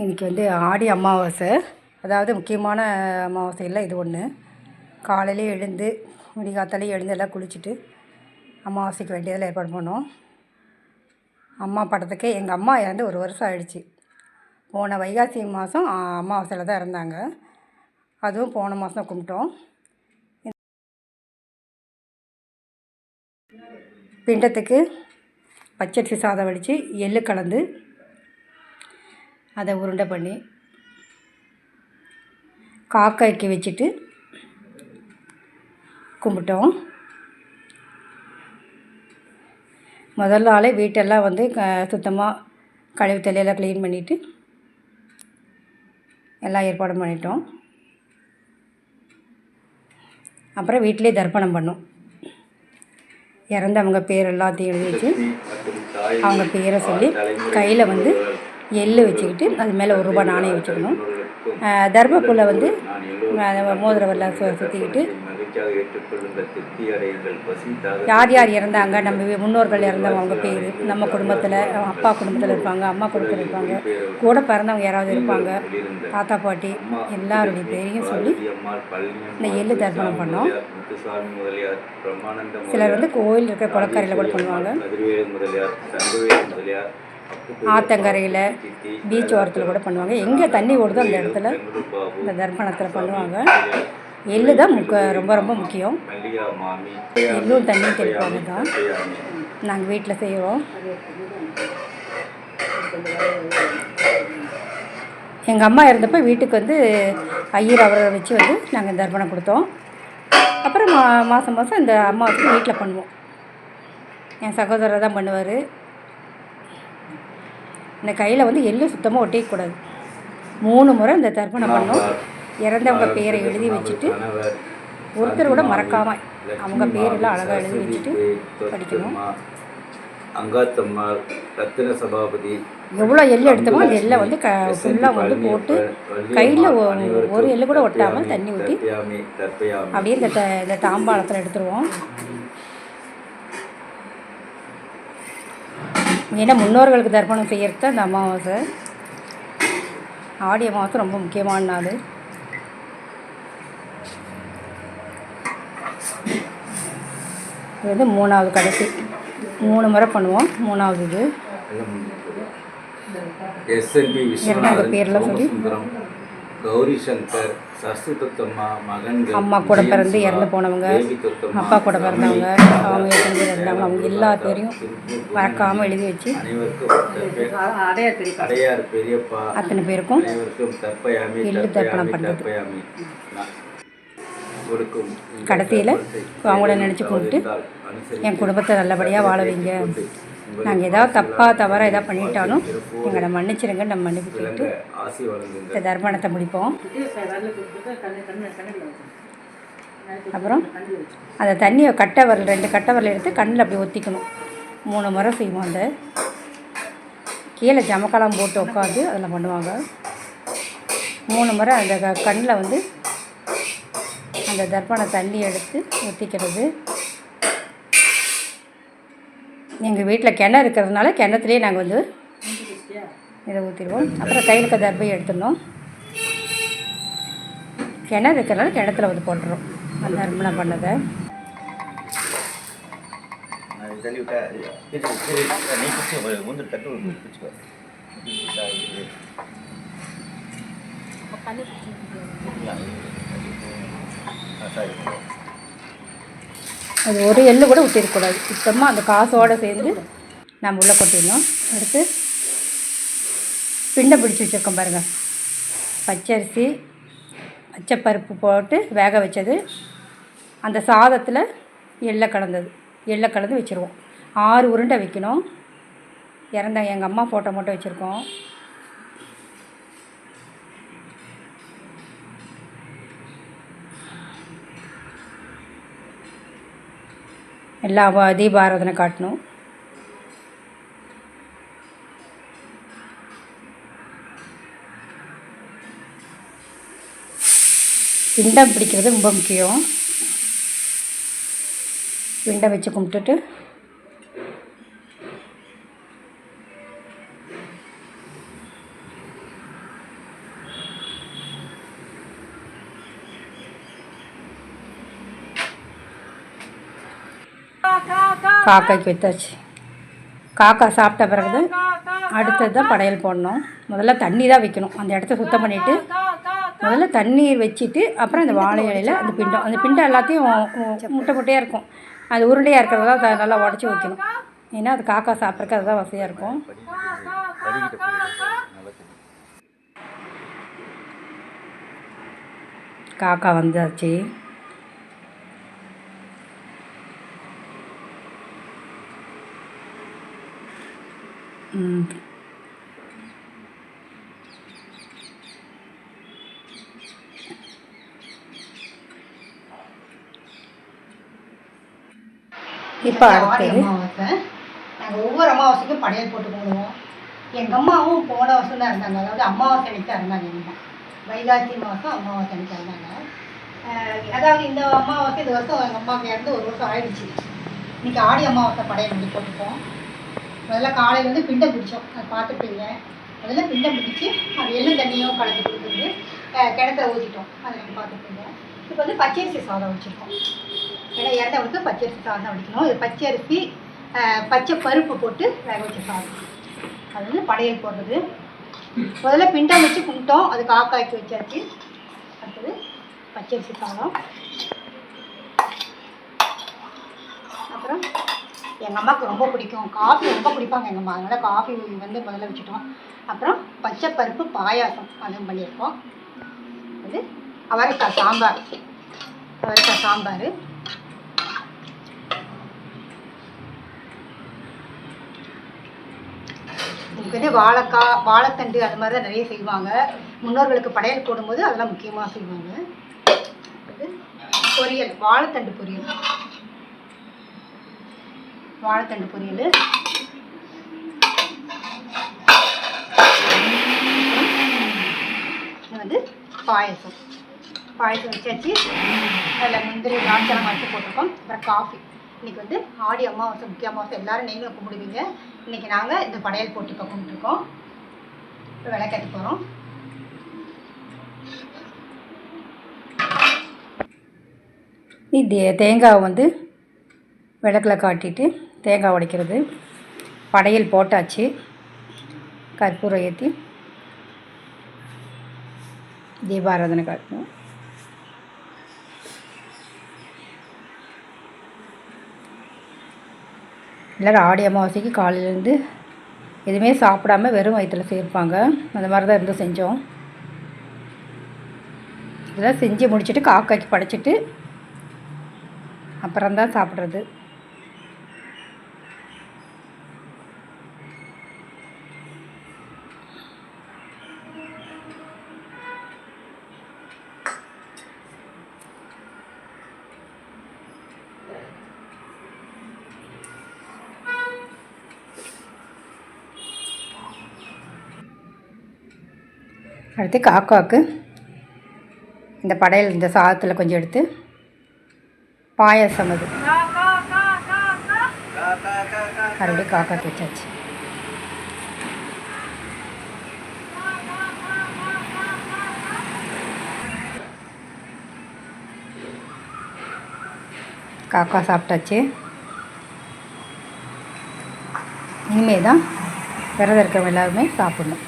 இன்றைக்கி வந்து ஆடி அமாவாசை. அதாவது முக்கியமான அமாவாசையில் இது ஒன்று காலையிலே எழுந்து விடிகாத்தாலே எழுந்து எல்லாம் குளிச்சுட்டு அமாவாசைக்கு வேண்டியதெல்லாம் ஏற்பாடு பண்ணோம். அம்மா படத்துக்கு எங்கள் அம்மா இறந்து ஒரு வருஷம் ஆயிடுச்சு. போன வைகாசி மாதம் அமாவாசையில் தான் இறந்தாங்க. அதுவும் போன மாதம் கும்பிட்டோம். பிண்டத்துக்கு பச்சரிசி சாதம் வடித்து எள்ளு கலந்து அதை உருண்டை பண்ணி காக்காய்க்கு வச்சுட்டு கும்பிட்டோம். முதல் நாளே வீட்டெல்லாம் வந்து க சுத்தமாக கழிவு தலையெல்லாம் க்ளீன் பண்ணிவிட்டு எல்லாம் ஏற்பாடும் பண்ணிட்டோம். அப்புறம் வீட்டிலே தர்ப்பணம் பண்ணோம். இறந்தவங்க பேர் எல்லாத்தையும் எழுதி வச்சு அவங்க பேரை சொல்லி கையில் வந்து எள்ளு வச்சுக்கிட்டு அது மேலே ஒரு ரூபாய் நாணயம் வச்சுக்கணும். தர்மப்புல்லை வந்து மோதிரவெல்லாம் சு சுற்றிக்கிட்டு யார் யார் இறந்தாங்க? நம்ம முன்னோர்கள் இறந்தவங்க அவங்க பேர் நம்ம குடும்பத்தில் அப்பா குடும்பத்தில் இருப்பாங்க அம்மா குடும்பத்தில் இருப்பாங்க கூட பிறந்தவங்க யாராவது இருப்பாங்க தாத்தா பாட்டி எல்லாருடைய பேரையும் சொல்லி இந்த எள்ளு தர்ப்பணம் பண்ணோம். சிலர் வந்து கோயில் இருக்கிற குளக்கரையில் கூட பண்ணுவாங்க. ஆத்தங்கரையில் பீச் ஓரத்தில் கூட பண்ணுவாங்க. எங்கே தண்ணி ஓடுதோ அந்த இடத்துல இந்த தர்ப்பணத்தில் பண்ணுவாங்க. எள்ளு தான் முக்க ரொம்ப ரொம்ப முக்கியம். எள்ளும் தண்ணியும் தெளிப்பாங்க தான். நாங்கள் வீட்டில் செய்வோம் எங்கள் அம்மா இறந்தப்போ வீட்டுக்கு வந்து ஐயர் அவரை வச்சு வந்து நாங்கள் தர்ப்பணம் கொடுத்தோம். அப்புறம் மா மாதம் மாதம் இந்த அம்மாவுக்கு வீட்டில் பண்ணுவோம். என் சகோதரர் தான் பண்ணுவார். இந்த கையில் வந்து எள்ளு சுத்தமாக ஒட்டிக்கக்கூடாது மூணு முறை இந்த தர்ப்பணம் பண்ணோம் இறந்தவங்க பேரை எழுதி வச்சுட்டு ஒருத்தர் கூட மறக்காமல் அவங்க பேரெல்லாம் அழகாக எழுதி வச்சுட்டு படிக்கணும். அங்காத்தம்மாள் ரத்தின சபாபதி எவ்வளோ எள்ளு எடுத்தோமோ அந்த எள்ளை வந்து க ஃபுல்லாக வந்து போட்டு கையில் ஒரு எள்ளு கூட ஒட்டாமல் தண்ணி ஊற்றி அப்படியே இந்த த இந்த தாம்பாளத்தில் எடுத்துருவோம். ஏன்னா முன்னோர்களுக்கு தர்ப்பணம் செய்யறது தான் இந்த அமாவாசை. ஆடி அமாவாசை ரொம்ப முக்கியமான நாள். இது வந்து மூணாவது கடைசி. மூணு முறை பண்ணுவோம். மூணாவது இது. இறந்தவங்க பேர்லாம் சொல்லி. கௌரி சங்கர் சரஸ்வதத்தம்மா மகன்கள் அம்மா கூட பிறந்து இறந்து போனவங்க தொத்தம்மா, அப்பா கூட பிறந்தவங்க அவங்க பேர் இருந்தாங்க அவங்க எல்லா பேரையும் மறக்காமல் எழுதி வச்சு அனைவருக்கும் அடையார் பெரியப்பா. அத்தனை பேருக்கும் அனைவருக்கும் எள்ளு தர்ப்பணம் இந்த கடைசியில் அவங்கள நினச்சி அனுசரித்து என் குடும்பத்தை நல்லபடியாக வாழ வைங்க. நாங்கள் ஏதாவது தப்பாக தவறாக ஏதாவது பண்ணிட்டாலும் எங்களை மன்னிச்சிடுங்க நம்ம மன்னிப்பு கேட்டு இந்த தர்ப்பணத்தை முடிப்போம். அப்புறம் அந்த தண்ணியை கட்டை வரல் ரெண்டு கட்டை வரல் எடுத்து கண்ணில் அப்படி ஒத்திக்கணும். மூணு முறை செய்வோம் அந்த. கீழே ஜமக்காலம் போட்டு உட்காந்து அதில் பண்ணுவாங்க. மூணு முறை அந்த கண்ணில் வந்து அந்த தர்ப்பண தண்ணி எடுத்து ஊற்றிக்கிறது எங்கள் வீட்டில் கிணறு இருக்கிறதுனால கிணத்துலேயே நாங்கள் வந்து இதை ஊற்றிடுவோம். அப்புறம் கையில் தர்பையை எடுத்துடணும். கிணறு இருக்கிறனால கிணத்துல வந்து போட்டுரும் அந்த தர்மணம் பண்ணதை. சரி நீ பிடிச்சி முந்திரி தட்டு பிடிச்சிக்கோ சரி அது ஒரு எள்ளு கூட ஊற்றிருக்கக்கூடாது சுத்தமாக அந்த காசோடு சேர்ந்து நம்ம உள்ளே கொட்டிடணும் அடுத்து பிண்டை பிடிச்சி வச்சுருக்கோம் பாருங்கள் பச்சரிசி பச்சைப்பருப்பு போட்டு வேக வச்சது. அந்த சாதத்தில் எள்ளை கலந்தது. எள்ளை கலந்து வச்சுருவோம். ஆறு உருண்டை வைக்கணும். இறந்த எங்கள் அம்மா ஃபோட்டோ மட்டும் வச்சுருக்கோம். எல்லா வ- தீபாராதனை காட்டணும். பிண்டம் பிடிக்கிறது ரொம்ப முக்கியம். பிண்டம் வச்சு கும்பிட்டுட்டு காக்காய்க்கு வைத்தாச்சு காக்கா சாப்பிட்ட பிறகு அடுத்தது தான் படையல் போடணும். முதல்ல தண்ணி தான் வைக்கணும். அந்த இடத்த சுத்தம் பண்ணிவிட்டு முதல்ல தண்ணீர் வச்சுட்டு அப்புறம் அந்த வாழை இலையில் அந்த பிண்டம் அந்த பிண்டம் எல்லாத்தையும் முட்டை முட்டையாக இருக்கும். அது உருண்டையாக இருக்கிறதா த- நல்லா உடச்சி வைக்கணும். ஏன்னா அது காக்கா சாப்பிட்றக்கு அதுதான் வசதியாக இருக்கும். காக்கா வந்தாச்சு. இப்போ அடுத்தது. நாங்கள் ஒவ்வொரு அமாவாசைக்கும் படையல் போட்டு கும்பிடுவோம் எங்கள் அம்மாவும் போன வருஷம் தான் இருந்தாங்க. அதாவது அமாவாசை அன்னைக்கு தான் இருந்தாங்க எங்கள் வைகாசி மாதம் அமாவாசை அன்னைக்கு இருந்தாங்க. அதாவது இந்த அமாவாசை இந்த வருஷம் எங்கள் அம்மாவுக்கு இறந்து ஒரு வருஷம் ஆயிடுச்சு. இன்னைக்கு ஆடி அமாவாசை படையல் வந்து போட்டுப்போம். முதல்ல காலையில் வந்து பிண்டம் பிடிச்சோம். அதை பார்த்துருப்பீங்க முதல்ல பிண்டம் பிடிச்சி அது எள்ளு தண்ணியும் கலந்து கொடுத்துருந்து கிணத்துல ஊற்றிட்டோம் அதை நீங்கள் பார்த்துருப்பீங்க இப்போ வந்து பச்சரிசி சாதம் வச்சுருக்கோம். ஏன்னா இறந்தவங்களுக்கு பச்சரிசி சாதம் தான் வடிக்கணும். இது பச்சரிசி பச்சை பருப்பு போட்டு வேக வச்ச சாதம். அது வந்து படையல் போடுறது. முதல்ல பிண்டம் வச்சு கும்பிட்டோம். அது காக்காய்க்கு வச்சாச்சு. அடுத்தது பச்சரிசி சாதம். அப்புறம் எங்கள் அம்மாவுக்கு ரொம்ப பிடிக்கும். காஃபி ரொம்ப பிடிப்பாங்க எங்கள் அம்மா. அதனால் காஃபி வந்து முதல்ல வச்சுட்டோம். அப்புறம் பச்சை பருப்பு பாயாசம் அதுவும் பண்ணியிருக்கோம். அது அவரைக்காய் சாம்பார். அவரைக்காய் சாம்பார். இதுக்கு வந்து வாழைக்காய் வாழைத்தண்டு அது மாதிரி தான் நிறைய செய்வாங்க. முன்னோர்களுக்கு படையல் போடும்போது அதெல்லாம் முக்கியமாக செய்வாங்க. பொரியல் வாழைத்தண்டு பொரியல். வாழைத்தண்டு பொரியல். இது வந்து பாயசம். பாயசம் வச்சாச்சு. அதில் முந்திரி திராட்சை வச்சு போட்டிருக்கோம். அப்புறம் காஃபி இன்னைக்கு வந்து ஆடி அமாவாசை முக்கிய அமாவாசை. எல்லோரும் நீங்களும் கும்பிடுவீங்க இன்னைக்கு நாங்கள் இந்த படையல் போட்டு கும்பிட்டுருக்கோம் இப்போ விளக்கேற்ற போகிறோம் இது தேங்காவை வந்து விளக்கில் காட்டிட்டு தேங்காய் உடைக்கிறது. படையல் போட்டாச்சு. கற்பூரம் ஏற்றி தீபாராதனை காட்டணும் எல்லோரும் ஆடி அமாவாசைக்கு காலையிலேருந்து எதுவுமே சாப்பிடாம வெறும் வயிற்றில் சேர்ப்பாங்க அந்த மாதிரி தான் இருந்து செஞ்சோம். இதெல்லாம் செஞ்சு முடிச்சுட்டு காக்காய்க்கு படைச்சிட்டு அப்புறம்தான் சாப்பிட்றது. அடுத்து காக்காவுக்கு இந்த படையல் இந்த சாதத்தில் கொஞ்சம் எடுத்து பாயாசம் அது. மறுபடியும் காக்கா வச்சாச்சு காக்கா சாப்பிட்டாச்சு. இனிமே தான் விரதம் இருக்கிறவங்க எல்லாருமே சாப்பிடணும்.